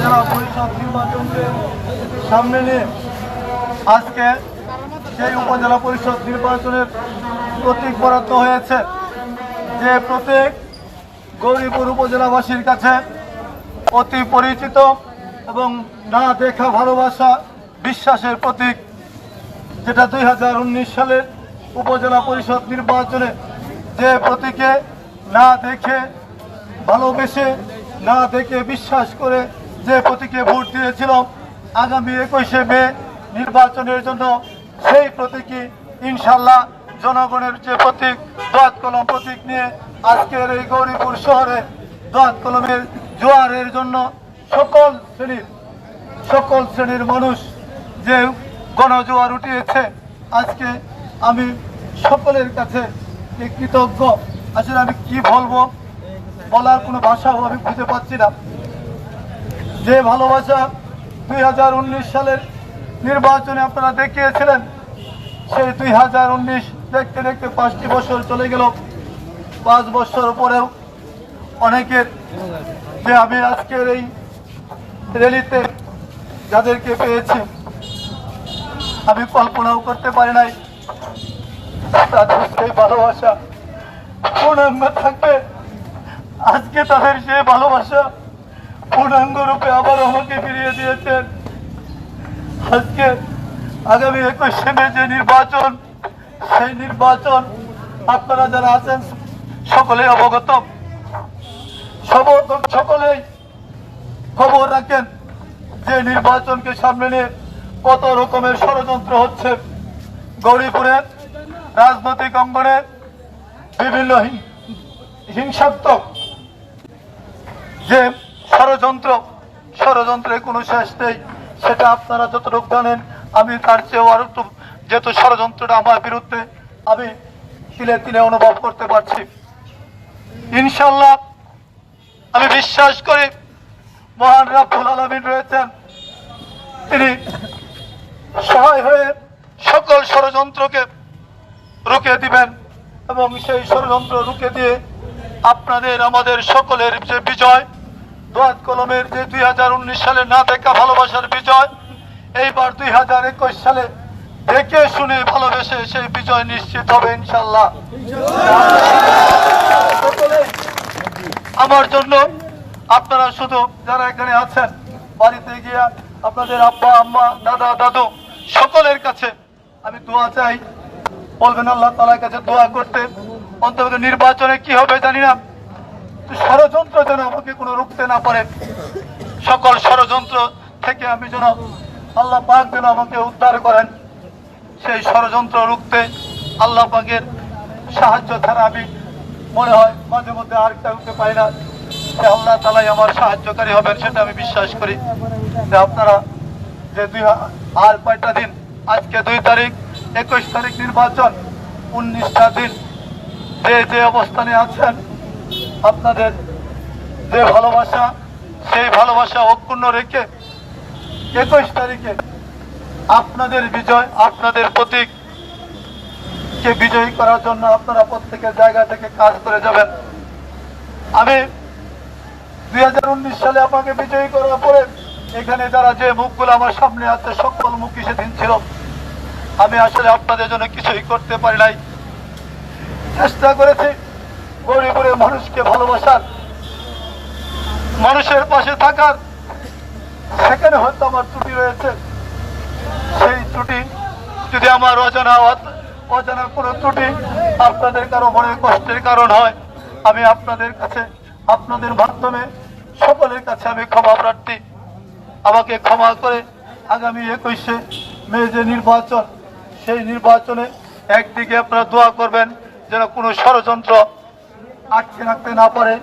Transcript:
নির্বাচনকে সামনে নিয়ে আজকে সেই উপজেলা পরিষদ নির্বাচনের প্রতীক বরাদ্দ হয়েছে। যে প্রতীক গৌরীপুর উপজেলাবাসীর কাছে অতি পরিচিত এবং না দেখা ভালোবাসা বিশ্বাসের প্রতীক, যেটা দুই হাজার উনিশ সালের উপজেলা পরিষদ নির্বাচনে যে প্রতীকে না দেখে ভালোবেসে, না দেখে বিশ্বাস করে যে প্রতীকে ভোট দিয়েছিলাম আগামী একুশে মে নির্বাচনের জন্য, সেই প্রতীকই ইনশাল্লাহ জনগণের যে প্রতীক দোয়াত কলম প্রতীক নিয়ে আজকের এই গৌরীপুর শহরে দোয়াত কলমের জোয়ারের জন্য সকল শ্রেণির সকল শ্রেণির মানুষ যে গণজোয়ার উঠিয়েছে, আজকে আমি সকলের কাছে কৃতজ্ঞ। আসলে আমি কি বলব? বলার কোনো ভাষাও আমি খুঁজে পাচ্ছি না। যে ভালোবাসা দুই হাজার উনিশ সালের নির্বাচনে আপনারা দেখিয়েছিলেন, সেই দুই হাজার উনিশ দেখতে দেখতে পাঁচটি বছর চলে গেল। পাঁচ বছর পরেও অনেকের যে আমি আজকের এই র্যালিতে যাদেরকে পেয়েছি, আমি কল্পনাও করতে পারি নাই। তাদের সেই ভালোবাসা পূর্ণাঙ্গ থাকবে, আজকে তাদের সে ভালোবাসা পূর্ণাঙ্গ রূপে আবার আমাকে ফিরিয়ে দিয়েছেন। আজকে আগামী একুশে মে যে নির্বাচন, সেই নির্বাচন আপনারা যারা আছেন সকলে অবগত। সকলেই খবর রাখেন যে নির্বাচনকে সামনে নিয়ে কত রকমের ষড়যন্ত্র হচ্ছে। গৌরীপুরের রাজনৈতিক অঙ্গনে বিভিন্ন হিংসাত্মক যে ষড়যন্ত্র ষড়যন্ত্রের কোনো শেষ নেই। সেটা আপনারা যত যতটুকু জানেন, আমি তার চেয়েও আরও যেহেতু ষড়যন্ত্রটা আমার বিরুদ্ধে, আমি তিলে তিলে অনুভব করতে পারছি। ইনশাল্লাহ, আমি বিশ্বাস করি মহান রাব্বুল আলমিন রয়েছেন। তিনি সহায় হয়ে সকল ষড়যন্ত্রকে রুখে দিবেন এবং সেই ষড়যন্ত্র রুখে দিয়ে আপনাদের, আমাদের সকলের যে বিজয় দোয়াত কলমের যে দুই হাজার উনিশ সালে না দেখা ভালোবাসার বিজয়, এইবার দুই হাজার একুশ সালে দেখে শুনে ভালোবেসে সেই বিজয় নিশ্চিত হবে ইনশাল্লাহ আমার জন্য আপনারা শুধু যারা এখানে আছেন, বাড়িতে গিয়া আপনাদের আব্বা, আম্মা, দাদা, দাদু, সকলের কাছে আমি দোয়া চাই। বলবেন আল্লাহ তালার কাছে দোয়া করতে। অন্তত নির্বাচনে কি হবে জানি না। ষড়যন্ত্র যেন আমাকে কোনো রুখতে না পারে। সকল ষড়যন্ত্র থেকে আমি যেন আল্লাহ পাক যেন আমাকে উদ্ধার করেন। সেই ষড়যন্ত্র রুখতে আল্লাহ পাকের সাহায্য ছাড়া আমি মনে হয় মাঝে মধ্যে আর কাউকে পাই না। যে আল্লাহ তালাই আমার সাহায্যকারী হবেন, সেটা আমি বিশ্বাস করি। যে আপনারা যে দুই আর কয়টা দিন, আজকে দুই তারিখ, একুশ তারিখ নির্বাচন, উনিশটা দিন যে যে অবস্থানে আছেন আপনাদের যে ভালোবাসা, সেই ভালোবাসা অক্ষুণ্ণ রেখে একুশ তারিখে আপনাদের বিজয়, আপনাদের প্রতীক কে বিজয়ী করার জন্য আপনারা প্রত্যেকের জায়গা থেকে কাজ করে যাবেন। আমি দুই হাজার উনিশ সালে আমাকে বিজয়ী করার পরে এখানে যারা যে মুখগুলো আমার সামনে আছে, সকল মুখই সেদিন ছিল। আমি আসলে আপনাদের জন্য কিছুই করতে পারি নাই। চেষ্টা করেছি গরিবের মানুষকে ভালোবাসার, মানুষের পাশে থাকার, সেখানে হয়তো আমার ত্রুটি রয়েছে। সেই ত্রুটি, যদি আমার অজানা অজানা কোনো ত্রুটি আপনাদের কারও মনে কষ্টের কারণ হয়, আমি আপনাদের কাছে, আপনাদের মাধ্যমে সকলের কাছে আমি ক্ষমা প্রার্থী। আমাকে ক্ষমা করে আগামী একুশে মে যে নির্বাচন, সেই নির্বাচনে একদিকে আপনারা দোয়া করবেন, যেন কোনো ষড়যন্ত্র আটকে রাখতে না পারে।